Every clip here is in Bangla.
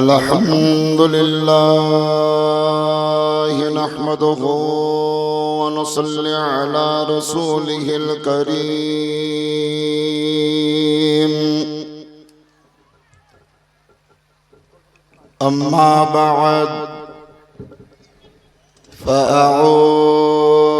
الحمد لله نحمده ونصلي على رسوله الكريم أما بعد فأعوذ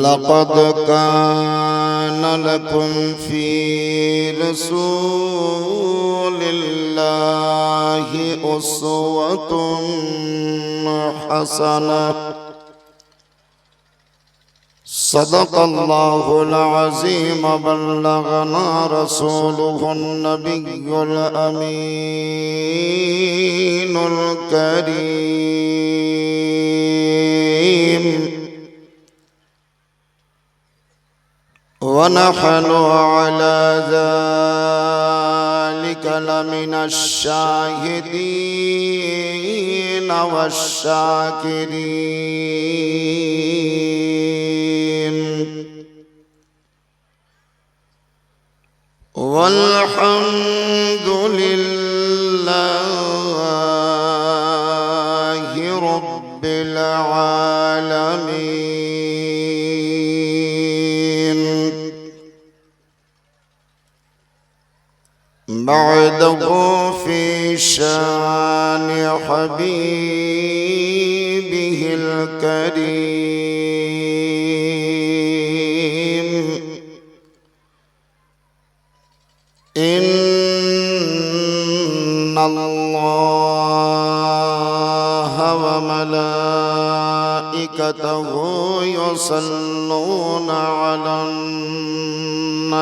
لقد كان لكم في رسول الله أسوة حسنة صدق الله العظيم بلغنا رسوله النبي الأمين الكريم ونحن على ذلك لمن الشاهدين والشاكرين. والحمد لله رب العالمين. بعده في شان حبيبه الكريم. إن الله وملائكته يصلون على النبي.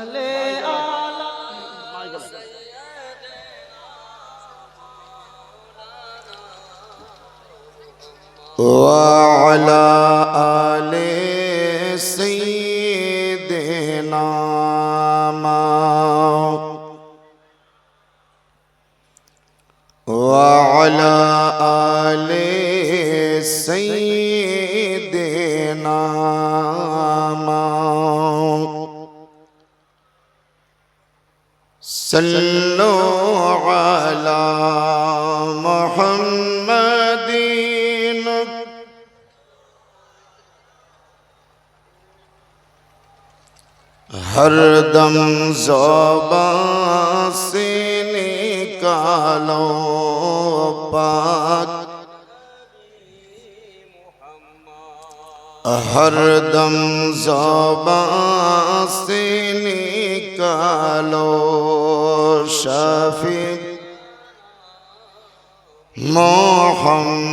وعلى آل سيدنا وعلى آل سيدنا صلوا على ہر دم زوبا سینی کالو پاک ہر زوبا سینی کالو شفی محمد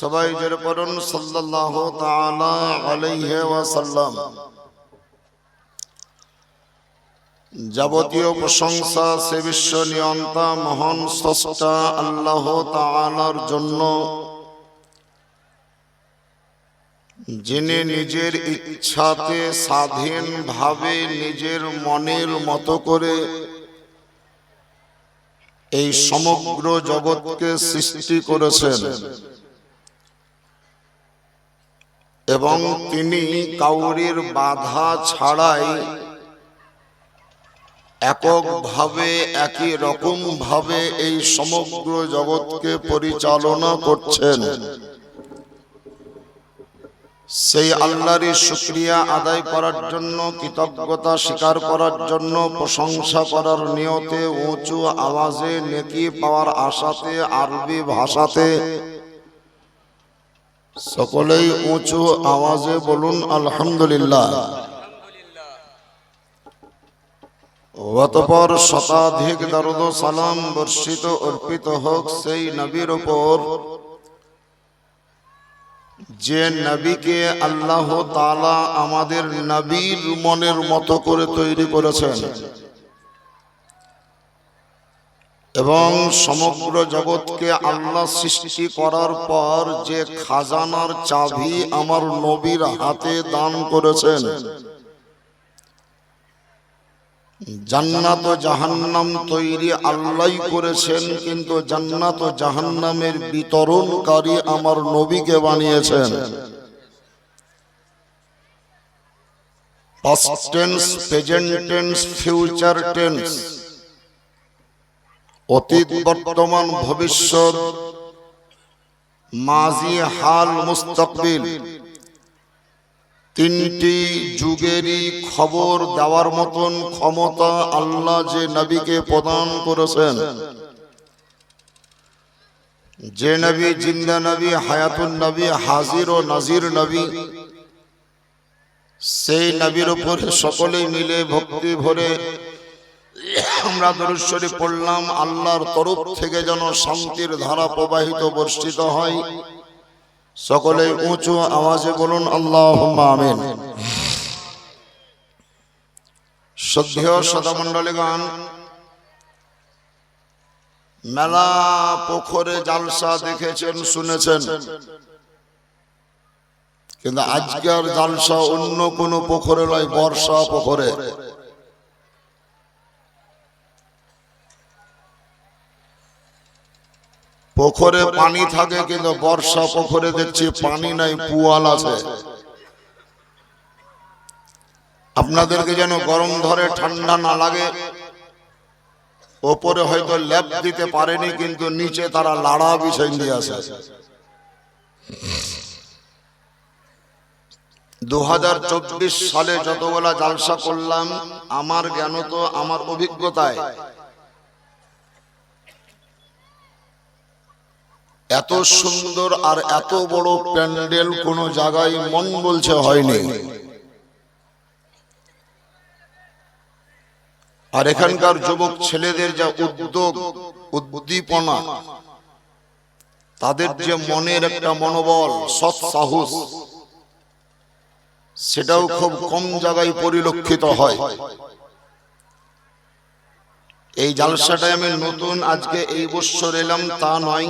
সবাই জোরে পড়ুন, সাল্লাল্লাহু তাআলা আলাইহি ওয়াসাল্লাম। যাবতীয় প্রশংসা সে বিশ্ব নিয়ন্তা মহান স্রষ্টা আল্লাহ তাআলার জন্য। যিনি নিজের ইচ্ছাতে স্বাধীনভাবে নিজের মনের মতো করে এই সমগ্র জগৎকে সৃষ্টি করেছেন। এবং তিনি কাউরির বাধা ছাড়াই এককভাবে, একই রকম ভাবে এই সমগ্র জগৎকে পরিচালনা করছেন। সেই আল্লাহরই শুক্রিয়া আদায় করার জন্য, কৃতজ্ঞতা স্বীকার করার জন্য, প্রশংসা করার নিয়তে উঁচু আওয়াজে নেকি পাওয়ার আশাতে, আরবি ভাষাতে সকলেই উঁচু আওয়াজে বলুন, আলহামদুলিল্লাহ। অতপর শতাধিক দরদ সালাম বর্ষিত, অর্পিত হোক সেই নবীর ওপর যে নবীকে আল্লাহ তালা আমাদের নবীর মনের মতো করে তৈরি করেছেন। এবং সমগ্র জগৎকে আল্লাহ সৃষ্টি করার পর যে খাজানার চাবি আমার নবীর হাতে দান করেছেন। জান্নাত জাহান্নাম তৈরি আল্লাহ করেছেন, কিন্তু জান্নাত জাহান্নামের বিতরণকারী আমার নবীকে বানিয়েছেন। পাস্ট টেন্স ফিউচার টেন্স অতীত বর্তমান ভবিষ্যৎ। মাজি হাল মুস্তাকবিল। তিনটি যুগেরই খবর দেওয়ার মতন ক্ষমতা আল্লাহ যে নবীকে প্রদান করেছেন। যে নবী জিন্দা নবী, হায়াতুন নবী, হাজির ও নাজির নবী, সেই নবীর উপরে সকলে মিলে ভক্তি ভরে আমরা দরুশ্বরী পড়লাম, আল্লাহর তরফ থেকে যেন শান্তির ধারা প্রবাহিত বর্ষিত হয়। সকলে উঁচু আওয়াজে বলুন আল্লাহ আমিন। শ্রদ্ধেয় সদামণ্ডলী গান মেলা পোখরে জালসা দেখেছেন, শুনেছেন। কিন্তু আজকের জালসা অন্য কোনো পোখরে নয়, বর্ষা পোখরে। পুকুরে পানি থাকে কিন্তু বর্ষা পুকুরে দেখছি পানি নাই পুয়াল আছে। আপনাদেরকে যেন গরম ধরে ঠান্ডা না লাগে। ওপরে হয়তো ল্যাপ দিতে পারেনি কিন্তু নিচে তারা লাড়া বিছাই দিয়ে আছে দু হাজার চব্বিশ সালে যতগুলা জালসা করলাম আমার জ্ঞান তো আমার অভিজ্ঞতায়। এত সুন্দর আর এত বড় প্যান্ডেল কোন জায়গায় মন বলছে হয়নি। আর এখানকার যুবক ছেলেদের যা উদ্যোগ উদ্দীপনা তাদের যে মনের একটা মনোবল সৎ সাহস সেটাও খুব কম জায়গায় পরিলক্ষিত হয়। এই জালসাটায় আমি নতুন আজকে এই বৎসর এলাম তা নয়।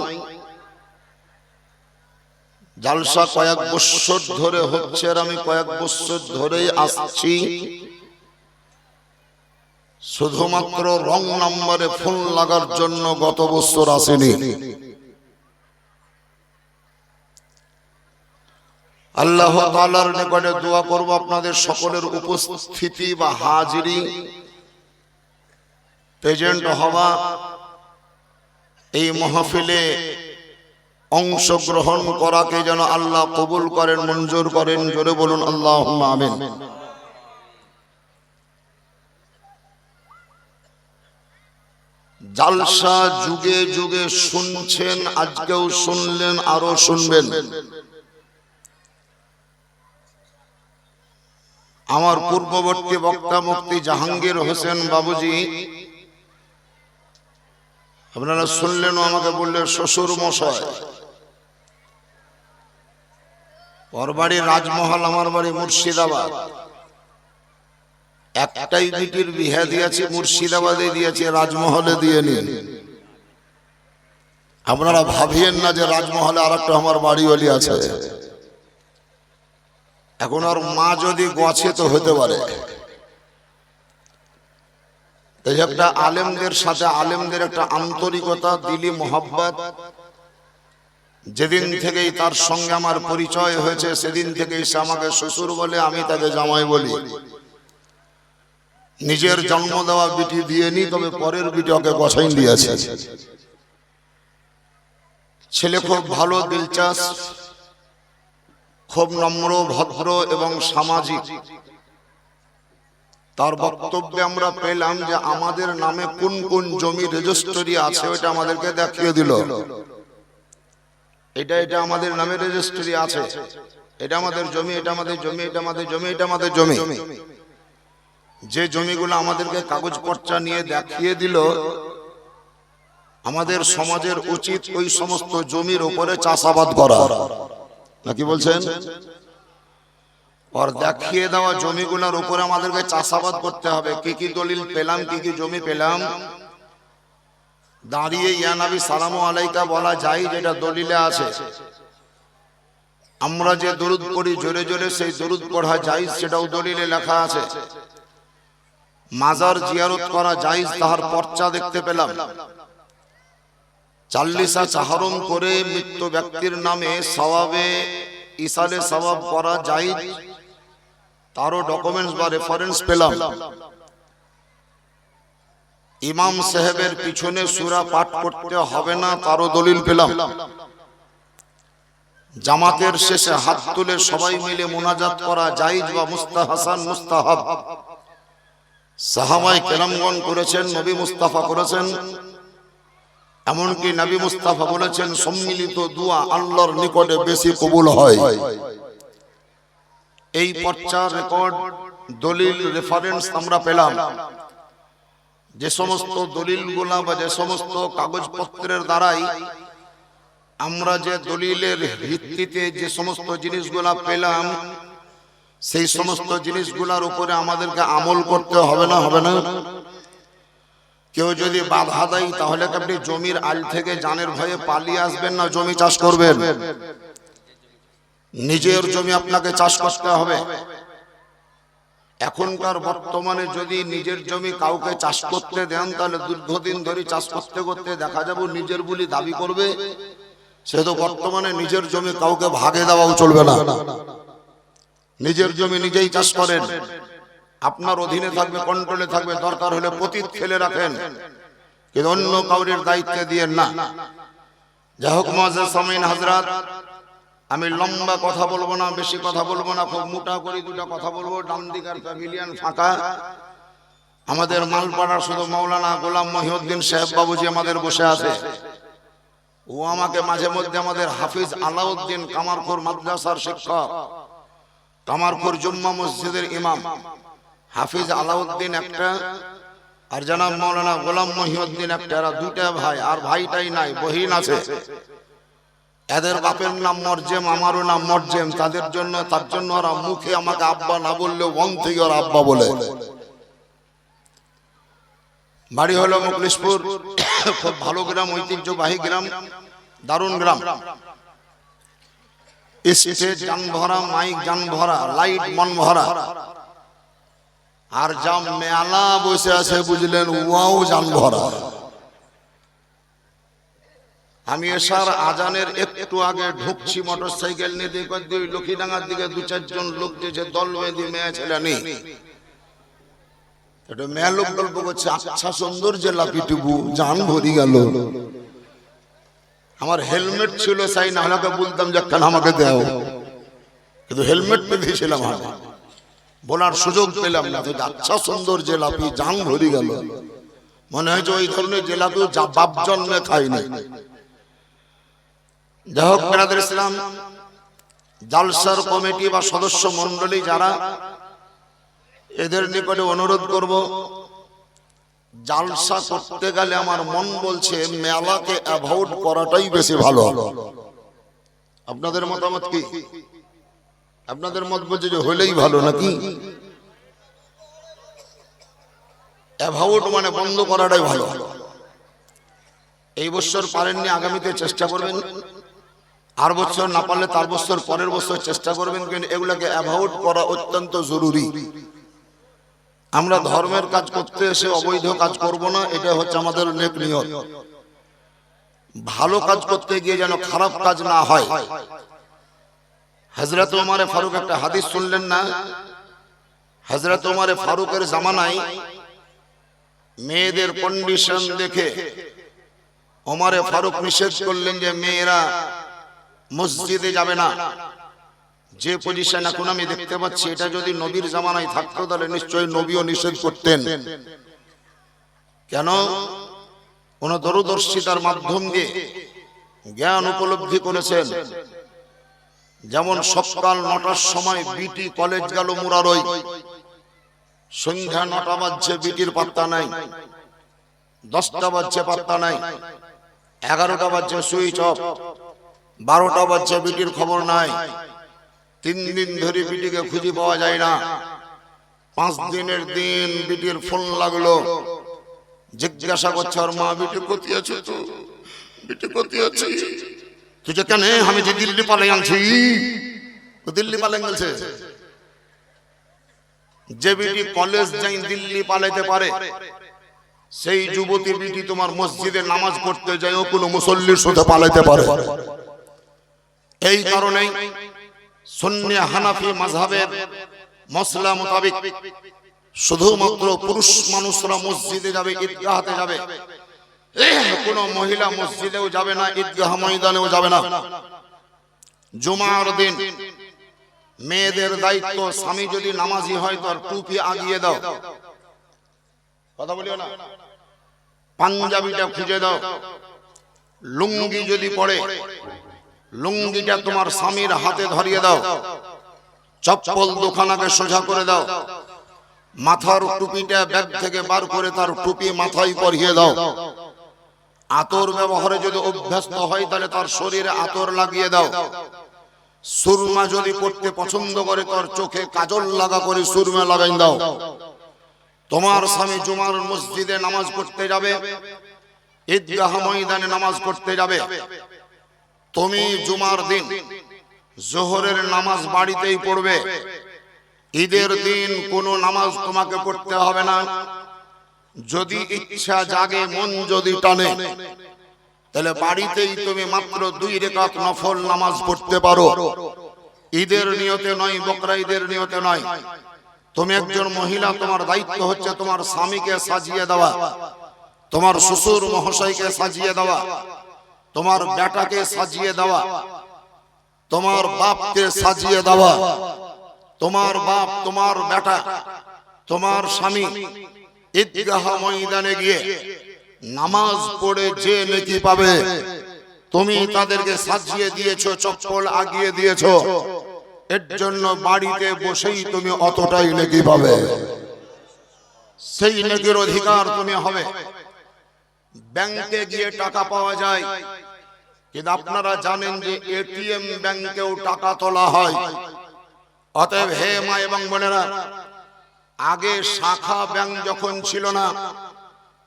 জালসা কয়েক বছর ধরে হচ্ছে আর আমি কয়েক বছর ধরেই আসছি। শুধুমাত্র রং নাম্বারে ফোন লাগার জন্য গত বছর আসেনি। আল্লাহ তাআলার নিকটে দোয়া করব আপনাদের সকলের উপস্থিতি বা হাজিরি। প্রেজেন্ট হওয়া এই মহফিলে অংশগ্রহণ করাকে যেন আল্লাহ কবুল করেন, মঞ্জুর করেন। জোরে বলুন আল্লাহ আমিন। জালসা যুগে যুগে শুনছেন, আজকেও শুনলেন, আরও শুনবেন। আমার পূর্ববর্তী বক্তা মুক্তি জাহাঙ্গীর হোসেন বাবুজি আপনারা শুনলেন আমাকে বললেন, শ্বশুর মশাই, ওর বাড়ি রাজমহল, আমার বাড়ি মুর্শিদাবাদ। একটাই বিটির বিহা দিয়েছি, মুর্শিদাবাদে দিয়েছি, রাজমহলে দিয়ে নিন। আপনারা ভাবিয়েন না যে রাজমহলে আর একটা আমার বাড়িওয়ালি আছে। এখন আর মা যদি গছে তো হতে পারে এই একটা আলেমদের সাথে আলেমদের একটা আন্তরিকতা, দিলি মোহাব্বত। যেদিন থেকেই তার সঙ্গে আমার পরিচয় হয়েছে, সেদিন থেকেই সে আমাকে শ্বশুর বলে, আমি তাকে জামাই বলি। নিজের জন্ম দেওয়া বিটি দিয়ে নি, তবে পরের বিটি ওকে গছাই দিয়েছে। ছেলে খুব ভালো, দিলচাস, খুব নম্র, ভদ্র এবং সামাজিক। তার বক্তব্যে আমরা পেলাম যে আমাদের নামে কোন কোন জমি রেজিস্ট্রি আছে ওটা আমাদেরকে দেখিয়ে দিল। এটা এটা আমাদের নামে রেজিস্ট্রি আছে। এটা আমাদের জমি, এটা আমাদের জমি, এটা আমাদের জমি, এটা আমাদের জমি। যে জমিগুলো আমাদেরকে কাগজপত্র নিয়ে দেখিয়ে দিল, আমাদের সমাজের উচিত ওই সমস্ত জমির উপরে চাষাবাদ করা। নাকি বলছেন? আর দেখিয়ে দেওয়া জমিগুলোর উপরে আমাদেরকে চাষাবাদ করতে হবে। কি কি দলিল পেলাম, কি কি জমি পেলাম? দাঁড়িয়ে ইয়ানাবি সালামু আলাইকা বলা যায় যেটা দলিলে আছে। আমরা যে দরুদ পড়ি, জোরে জোরে সেই দরুদ পড়া যায় সেটাও দলিলে লেখা আছে। মাজার জিয়ারত করা জায়েজ, তাহার পর্চা দেখতে পেলাম। চাল্লিশা চাহরম করে মৃত্যু ব্যক্তির নামে সওয়াবে ইসালে সওয়াব করা জায়েজ। তারও ডকুমেন্টস বা রেফারেন্স পেলাম। ইমাম সাহেবের পিছনে সুরা পাঠ করতে হবে না তারও দলিল পেলাম। জামাতের শেষে হাত তুলে সবাই মিলে মোনাজাত করা জায়েজ বা মুস্তাহাসান মুস্তাহাব সাহাবাই কেরামগণ করেছেন নবী মুস্তাফা করেছেন। এমনকি নবী মুস্তাফা বলেছেন সম্মিলিত দুয়া আল্লাহর নিকটে বেশি কবুল হয়। এই পর্চা রেকর্ড দলিল রেফারেন্স আমরা পেলাম। যে সমস্ত দলিলগুলা বা যে সমস্ত কাগজপত্রের দ্বারাই আমরা যে দলিলের ভিত্তিতে যে সমস্ত জিনিসগুলা পেলাম, সেই সমস্ত জিনিসগুলোর উপরে আমাদেরকে আমল করতে হবে না হবে না? কেউ যদি বাধা দেয়, তাহলে আপনি জমির আল থেকে জানের ভয়ে পালিয়ে আসবেন না? জমি চাষ করবেন? নিজের জমি আপনাকে চাষ করতে হবে। এখনকার বর্তমানে যদি নিজের জমি কাউকে চাষ করতে দেন, তাহলে দীর্ঘদিন ধরে চাষ করতে করতে দেখা যাবে নিজের বলি দাবি করবে। সে তো বর্তমানে নিজের জমি কাউকে ভাগে দেওয়াও চলবে না। নিজের জমি নিজেই চাষ করেন। আপনার অধীনে থাকবে, কন্ট্রোলে থাকবে, দরকার হলে পতিত ফেলে রাখেন। কিন্তু অন্য কাউরের দায়িত্বে দিয়েন না। যাই হোক, মহাজের সামিন হাজরাত আমি লম্বা কথা বলব না বেশি কথা বলব না খুব মোটা করে দুটা কথা বলব ডান দিকার প্যাভিলিয়ন ফাঁকা। আমাদের মালপাড়ার শুধু মাওলানা গোলাম মহিউদ্দিন সাহেব বাবুজি আমাদের বসে আছে। ও আমাকে মাঝে মধ্যে আমাদের হাফিজ আলাউদ্দিন কামারখোর মাদ্রাসার শিক্ষক কামারপুর জুম্মা মসজিদের ইমাম। হাফিজ আলাউদ্দিন একটা। আর জানাব মৌলানা গোলাম মহিউদ্দিন একটা এরা দুটা ভাই আর ভাইটাই নাই বহিন আছে। এদের বাপের নাম মরজেম, আমারও নাম মরজেম। তাদের জন্য, তার জন্য ওরা মুখে আমাকে আব্বা না বললেও মন থেকে ওরা আব্বা বলে। বাড়ি হলো মুকলিশপুর খুব ভালো গ্রাম, ঐতিহ্যবাহী গ্রাম, দারুণ গ্রাম। স্টেজ ভরা, মাইক, যান ভরা, লাইট, মন ভরা। আর যা মেলা বসে আছে, বুঝলেন, ওয়াও যান ভরা। আমি এসার আজানের একটু আগে ঢুকছি মোটর সাইকেল নিয়ে দেখে দুই লক্ষ্মীডাঙ্গার দিকে দু চারজন লোক যে দল বেঁধে মেয়ে ছেলে নেই এটা মেয়ে লোক গল্প করছে আচ্ছা সুন্দর যে লাপিটুকু জান ভরি গেল। আমার হেলমেট ছিল সাই না ওকে বলতাম যে কেন আমাকে দেও। কিন্তু হেলমেট পেঁধেছিলাম আমি। বলার সুযোগ পেলাম না তো আচ্ছা সুন্দর জেলাপি জান ভরি গেল। মনে হয়েছে ওই ধরনের জেলাপিও যা বাপ জন্মে খাইনি যাই হোক ইসলাম, জালসার কমিটি বা সদস্য মন্ডলী যারা, এদের নিকটে অনুরোধ করব, জালসা করতে গেলে আমার মন বলছে মেলাকে অ্যাভয়েড করাটাই বেশি ভালো আপনাদের মতামত কি? আপনাদের মত বলছে যে হলেই ভালো নাকি? অ্যাভয়েড মানে বন্ধ করাটাই ভালো। এই বছর পারেননি, আগামীতে চেষ্টা করবেন। আর বছর না পারলে তার বছর পরের বছর চেষ্টা করবেন কিন্তু এগুলোকে অ্যাভয়েড করা অত্যন্ত জরুরি। আমরা ধর্মের কাজ করতে এসে অবৈধ কাজ করব না এটা হচ্ছে আমাদের নেক নিয়ত। ভালো কাজ করতে গিয়ে যেন খারাপ কাজ না হয়। হজরত ওমারে ফারুক একটা হাদিস শুনলেন না? হজরত ওমারে ফারুকের জামানায় মেয়েদের কন্ডিশন দেখে ওমারে ফারুক নিষেধ করলেন যে মেয়েরা মসজিদে যাবে না। যে পজিশন এখন আমি দেখতে পাচ্ছি, এটা যদি নবীর জামানায় থাকতো, তাহলে নিশ্চয়ই নবীও নিষেধ করতেন। কেন? কোন দূরদর্শিতার মাধ্যম দিয়ে জ্ঞান উপলব্ধি করেছেন। যেমন সকাল নটার সময় বিটি কলেজ গেল মুরারই। সন্ধ্যা নটা বাজছে, বিটির পাত্তা নাই। দশটা বাজছে, পাত্তা নাই। এগারোটা বাজছে, সুইচ অফ। বারোটা বাজছে বিটির খবর নাই। তিন দিন ধরে বিটিকে খুঁজে পাওয়া যায় না। পাঁচ দিনের দিন বিটির ফোন লাগল। জিজ্ঞাসা করছে ওর মা বিটি কোথায় আছে? তো বিটি কোথায় আছে? তুই যে কেন আমি যে দিল্লি পালে আনছি। দিল্লি পালে গেছে? যে বিটি কলেজ যাই দিল্লি পালাইতে পারে সেই যুবতী বিটি তোমার মসজিদে নামাজ পড়তে যায় ও কোনো মুসল্লির সাথে পালাইতে পারে। এই কারণেই সুন্নি হানাফি মাযহাবের মসলা মোতাবেক শুধুমাত্র পুরুষ মানুষরা মসজিদে যাবে ঈদগাহতে যাবে। কোন মহিলা মসজিদেও যাবে না ঈদগাহ ময়দানেও যাবে না। জুমার দিন মেয়েদের দায়িত্ব স্বামী যদি নামাজি হয় তার টুপি আগিয়ে দাও। কথা বলিও না? পাঞ্জাবিটা খুঁজে দাও। লুঙ্গি যদি পড়ে লুঙ্গিটা তোমার স্বামীর হাতে ধরিয়ে দাও। চপ্পল দোকানাকে সোজা করে দাও। মাথার টুপিটা ব্যাগ থেকে বার করে তার টুপি মাথায় পরিয়ে দাও। আতর ব্যবহারে যদি অভ্যস্ত হয়, তাহলে তার শরীরে আতর লাগিয়ে দাও। সুরমা যদি পড়তে পছন্দ করে, তার চোখে কাজল লাগা করে সুরমা লাগাই দাও। তোমার স্বামী জুমার মসজিদে নামাজ পড়তে যাবে, ঈদগাহ ময়দানে নামাজ পড়তে যাবে। তুমি জুমার দিন, জোহরের নামাজ বাড়িতেই পড়বে। ঈদের দিন কোনো নামাজ তোমাকে পড়তে হবে না। যদি ইচ্ছা জাগে, মন যদি টানে, তাহলে বাড়িতেই তুমি মাত্র দুই রেখাত নফল নামাজ পড়তে পারো। ঈদের নিয়তে নয়, বকরা ঈদের নিয়তে নয়। তুমি একজন মহিলা, তোমার দায়িত্ব হচ্ছে তোমার স্বামীকে সাজিয়ে দেওয়া, তোমার শ্বশুর মহাশয়কে সাজিয়ে দেওয়া। তোমার বেটাকে সাজিয়ে দেওয়া। তোমার বাপকে সাজিয়ে দেওয়া। তোমার বাপ তোমার বেটা তোমার স্বামী। ঈদগাহ ময়দানে গিয়ে নামাজ পড়ে যে নেকি পাবে তুমি তাদেরকে সাজিয়ে দিয়েছ চপ্পল আগিয়ে দিয়েছ। এর জন্য বাড়িতে বসেই তুমি অতটাই নেকি পাবে। সেই নেকির অধিকার তুমি হবে। ব্যাংকে গিয়ে টাকা পাওয়া যায়। কিন্তু আপনারা জানেন যে এটিএম ব্যাংকেও টাকা তোলা হয়। অতএব হে মা এবং বোনেরা আগে শাখা ব্যাংক যখন ছিল না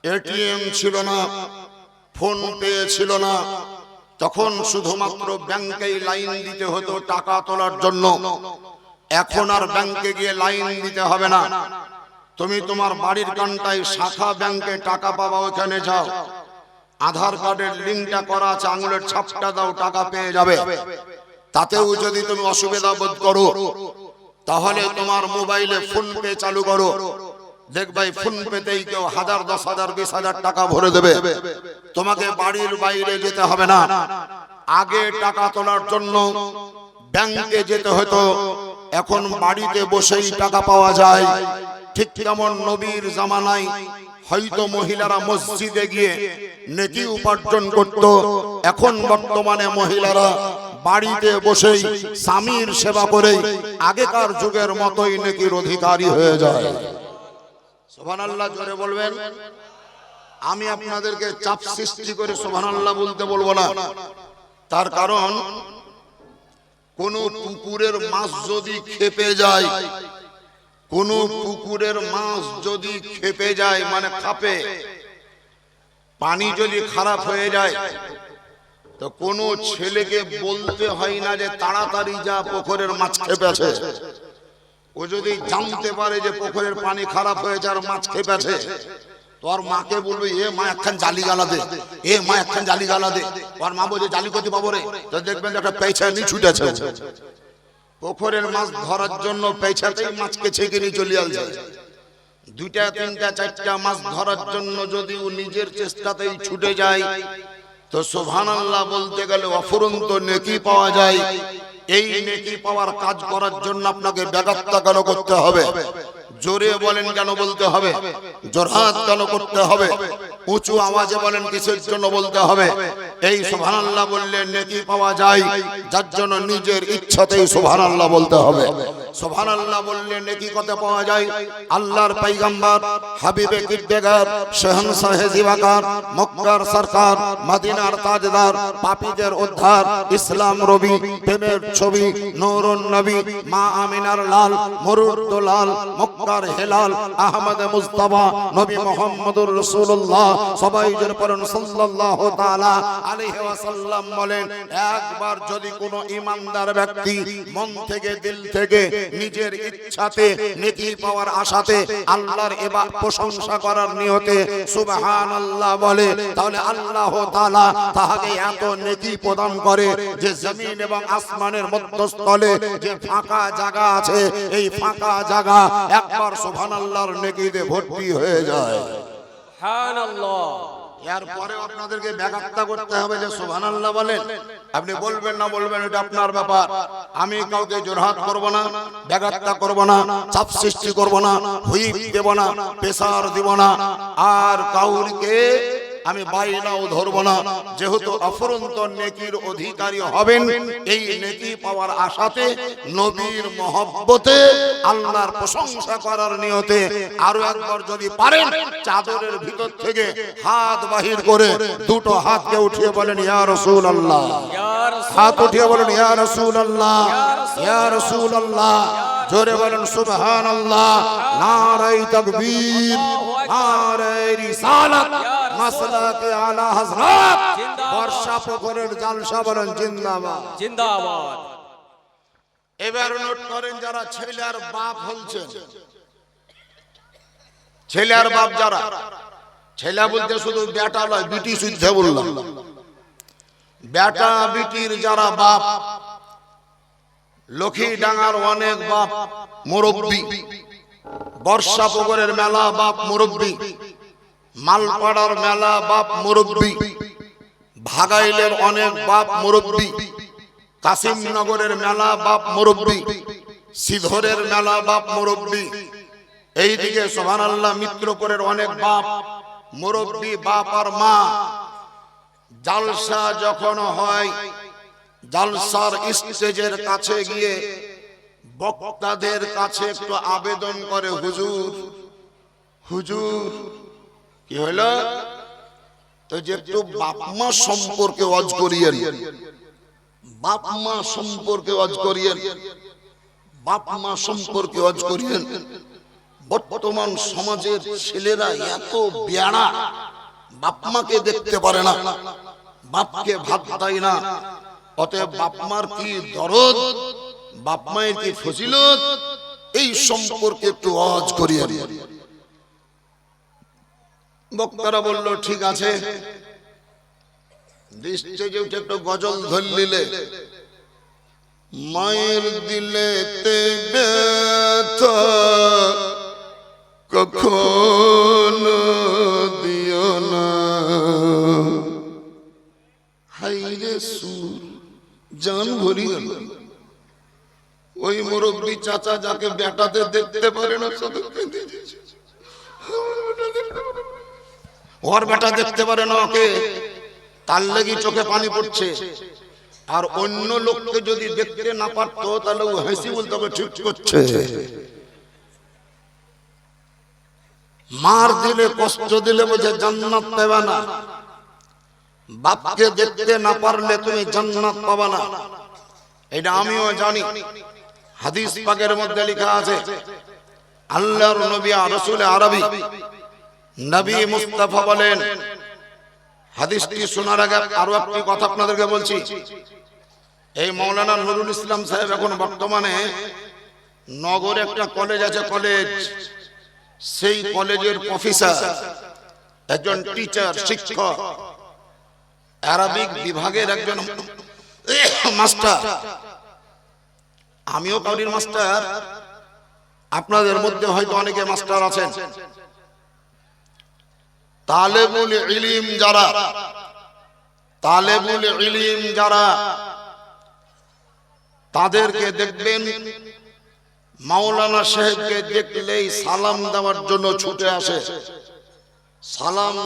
এটিএম ছিল না ফোন পে ছিল না তখন শুধুমাত্র ব্যাংকেই লাইন দিতে হতো টাকা তোলার জন্য। এখন আর ব্যাংকে গিয়ে লাইন দিতে হবে না। তুমি তোমার বাড়ির কানটায় শাখা ব্যাংকে টাকা পাবা ওখানে যাও। আধার কার্ডের লিঙ্কটা করা আছে, আঙুলের ছাপটা দাও, টাকা পেয়ে যাবে। তাতেও যদি তুমি অসুবিধা বোধ করো, তাহলে তোমার মোবাইলে ফোন পে চালু করো। দেখবাই ফোন পেতেই কেউ হাজার, দশ হাজার, বিশ হাজার টাকা ভরে দেবে। তোমাকে বাড়ির বাইরে যেতে হবে না। আগে টাকা তোলার জন্য ব্যাংকে যেতে হতো। এখন বাড়িতে বসেই টাকা পাওয়া যায়। ঠিক তেমন নবীর জামানায় হয়তো মহিলারা মসজিদে গিয়ে নেকি উপার্জন করত। এখন বর্তমানে মহিলারা বাড়িতে বসেই স্বামীর সেবা করে আগেকার যুগের মতোই নেকির অধিকারী হয়ে যায়। সোভানাল্লাহ জোরে বলবেন? আমি আপনাদেরকে চাপ সৃষ্টি করে সোভানাল্লাহ বলতে বলব না। তার কারণ, কোন পুকুরের মাছ যদি খেপে যায় কোন পুকুরের মাছ যদি খেপে যায় মানে খাপে, পানি যদি খারাপ হয়ে যায়, তো কোন ছেলেকে বলতে হয় না যে তাড়াতাড়ি যা, পুকুরের মাছ খেপেছে ও যদি জানতে পারে যে পুকুরের পানি খারাপ হয়েছে আর মাছ খেপেছে তোর মাকে বলবে, এ মা, একখান জালি গালা দে, এ মা, একখান জালি গালা দে। ওর মা বলছে, জালি করতে পাবো রে? তো দেখবেন একটা পেঁচা নিয়ে ছুটেছে পুকুরের মাছ ধরার জন্য পেঁচাতেই মাছকে ছেঁকে নিয়ে চলে আসছে দুইটা, তিনটা, চারটা মাছ ধরার জন্য যদি ও নিজের চেষ্টাতেই ছুটে যায়, তো সোভান বলতে গেলে অফুরন্ত নেকি পাওয়া যায়। এই নেকি পাওয়ার কাজ করার জন্য আপনাকে ব্যাঘাতটা কেন করতে হবে? জোরে বলেন কেন বলতে হবে? জোরহাত কেন করতে হবে? উঁচু আওয়াজে বলেন, কিসের জন্য বলতে হবে? এই সুবহানাল্লাহ বললে নেকি পাওয়া যায় যার জন্য নিজের ইচ্ছাতেই সুবহানাল্লাহ বলতে হবে। সুবহানাল্লাহ বললে নেকি কত পাওয়া যায়? আল্লাহর পয়গম্বর হাবিবে কিদ্দেগার শাহনশাহে জিবাকার মক্কার সরকার মদিনার তাজদার পাপীদের উদ্ধার ইসলাম রবি প্রেমের ছবি নূরুন নবী মা আমিনার লাল মুরুদ্দুলাল মক্কার হেলাল আহমদ মুস্তাফা নবী মুহাম্মদুর রাসূলুল্লাহ সবাই জোরে পড়ুন সাল্লাল্লাহু তাআলা আলাইহি বলেন, একবার যদি কোনো ইমানদার ব্যক্তি মন থেকে, দিল থেকে নিজের ইচ্ছাতে নেকি পাওয়ার আশাতে আল্লাহর এবার প্রশংসা করার নিয়তে সুবহানাল্লাহ বলে, তাহলে আল্লাহ তাআলা তাহাকে এত নেকি প্রদান করে যে জমিন এবং আসমানের মধ্যস্থলে যে ফাঁকা জায়গা আছে, এই ফাঁকা জায়গা একবার সুবহানাল্লাহর নেকিতে ভর্তি হয়ে যায়। সুবহানাল্লাহ। এরপরে আপনাদেরকে ব্যাঘাতটা করতে হবে যে সুবহানাল্লাহ বলেন। আপনি বলবেন না বলবেন এটা আপনার ব্যাপার। আমি কাউকে জোরহাত করব না ব্যাঘাতটা করব না চাপ সৃষ্টি করব না হুইপ দেব না প্রেসার দিব না। আর কাউকে আমি বাইনাও ধরবো না। যেহেতু অফরন্ত নেকির অধিকারী হবেন এই নেকি পাওয়ার আশাতে নবীর মহব্বতে আল্লাহর প্রশংসা করার নিয়তে আরও একবার যদি পারেন চাদরের ভিতর থেকে হাত বাহির করে দুটো হাতকে উঠিয়ে বলেন ইয়া রসুল আল্লাহ হাত উঠিয়ে বলেন ইয়া রসুল আল্লাহ ইয়া রসুল আল্লাহ জোরে বলেন সুবহান আল্লাহ নারাই তাকবীর। নারাই রিসালাত। মাসলাকে আলা হযরত। বর্ষা পুকুরের জালসা বলেন জিন্দাবাদ। জিন্দাবাদ। এবার নোট করেন যারা ছেলে আর বাপ হলছেন ছেলে আর বাপ যারা। ছেলে বলতে শুধু বেটা নয় বিটি শুদ্ধে বললাম। বেটা বিটির যারা বাপ লক্ষ্মী ডাঙার অনেক বাপ মুরব্বী। বর্ষা পুকুরের মেলা বাপ মুরব্বী। মালপাড়ার মেলা বাপ মুরব্বী, ভাগাইলের অনেক বাপ মুরব্বী, কাসিমনগরের মেলা বাপ মুরব্বী, সিধরের মেলা বাপ মুরব্বী, এইদিকে সোহান আল্লাহ মিত্রপুরের অনেক বাপ মুরব্বী, বাপ আর মা। জালসা যখন হয়, জালসার স্টেজের কাছে গিয়ে বক্তাদের কাছে একটু আবেদন করে, হুজুর হুজুর কি হলো তো যে বাপ মা সম্পর্কে অজ করিয়েন। বাপ মা সম্পর্কে অজ করিয়েন। বাপ মা সম্পর্কে অজ করিয়েন। বর্তমান সমাজের ছেলেরা এত বেড়া বাপ মাকে দেখতে পারে না, বাপকে ভাত দেয় না। অতএব বাপ মার কি দরদ বাপ মায়ের কি ফজিলত? এই সম্পর্কে একটু অজ করিয়েন। বক্তারা বলল, ঠিক আছে। স্টেজে উঠে গজল ধরলিলে, মায়ের দিলে কখনো দিও না। হাইরে সুর, জান ভরি গেল ওই মুরব্বী চাচা যাকে বেটাতে দেখতে পারে না। ওর বেটা দেখতে পারে না ওকে, তার লেগে চোখে পানি পড়ছে। আর অন্য লোককে যদি দেখতে না পারতো, তাহলে ও হেসি বলতে হবে ঠিক করছে। মার দিলে, কষ্ট দিলে বোঝে, জান্নাত পাবে না। বাপকে দেখতে না পারলে তুমি জান্নাত পাবে না। এটা আমিও জানি। হাদিস পাকের মধ্যে লেখা আছে, আল্লাহর নবী রাসূল আরবি। নবী মুস্তাফা বলেন। হাদিসটি শোনার আগে আরও একটি কথা আপনাদেরকে বলছি। এই মৌলানা নুরুল ইসলাম সাহেব এখন বর্তমানে নগরে একটা কলেজ আছে, কলেজ। সেই কলেজের প্রফেসর, একজন টিচার শিক্ষক আরবিক বিভাগের একজন মাস্টার আমিও কাউরির মাস্টার আপনাদের মধ্যে হয়তো অনেকে মাস্টার আছেন। তালেবুল ইলিম যারা, তালেবুল ইলিম যারা, তাদেরকে দেখবেন মাওলানা সাহেবকে দেখলেই সালাম দেওয়ার জন্য ছুটে আসে। সালাম